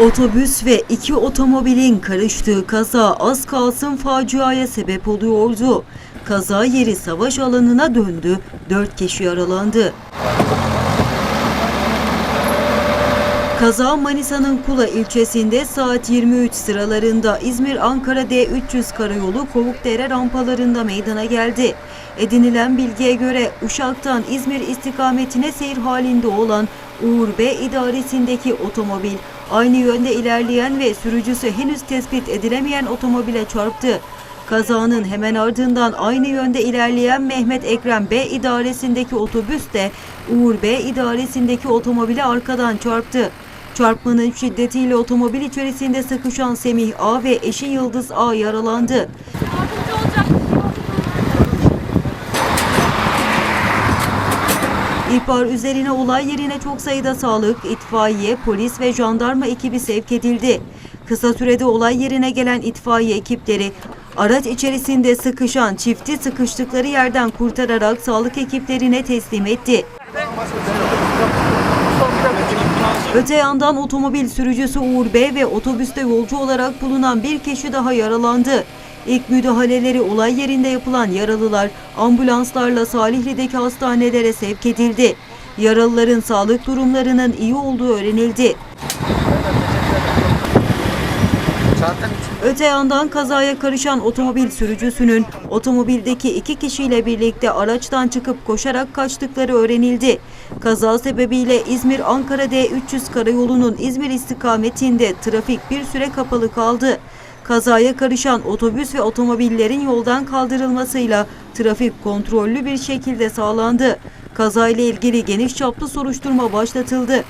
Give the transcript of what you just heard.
Otobüs ve iki otomobilin karıştığı kaza az kalsın faciaya sebep oluyordu. Kaza yeri savaş alanına döndü, dört kişi yaralandı. Kaza Manisa'nın Kula ilçesinde saat 23 sıralarında İzmir-Ankara D300 karayolu Kovukdere rampalarında meydana geldi. Edinilen bilgiye göre Uşak'tan İzmir istikametine seyir halinde olan Uğur B idaresindeki otomobil aynı yönde ilerleyen ve sürücüsü henüz tespit edilemeyen otomobile çarptı. Kazanın hemen ardından aynı yönde ilerleyen Mehmet Ekrem B idaresindeki otobüs de Uğur B idaresindeki otomobile arkadan çarptı. Çarpmanın şiddetiyle otomobil içerisinde sıkışan Semih A ve eşi Yıldız A yaralandı. İhbar üzerine olay yerine çok sayıda sağlık, itfaiye, polis ve jandarma ekibi sevk edildi. Kısa sürede olay yerine gelen itfaiye ekipleri araç içerisinde sıkışan çifti sıkıştıkları yerden kurtararak sağlık ekiplerine teslim etti. Öte yandan otomobil sürücüsü Uğur B ve otobüste yolcu olarak bulunan bir kişi daha yaralandı. İlk müdahaleleri olay yerinde yapılan yaralılar ambulanslarla Salihli'deki hastanelere sevk edildi. Yaralıların sağlık durumlarının iyi olduğu öğrenildi. Öte yandan kazaya karışan otomobil sürücüsünün otomobildeki iki kişiyle birlikte araçtan çıkıp koşarak kaçtıkları öğrenildi. Kaza sebebiyle İzmir-Ankara D300 karayolunun İzmir istikametinde trafik bir süre kapalı kaldı. Kazaya karışan otobüs ve otomobillerin yoldan kaldırılmasıyla trafik kontrollü bir şekilde sağlandı. Kazayla ilgili geniş çaplı soruşturma başlatıldı.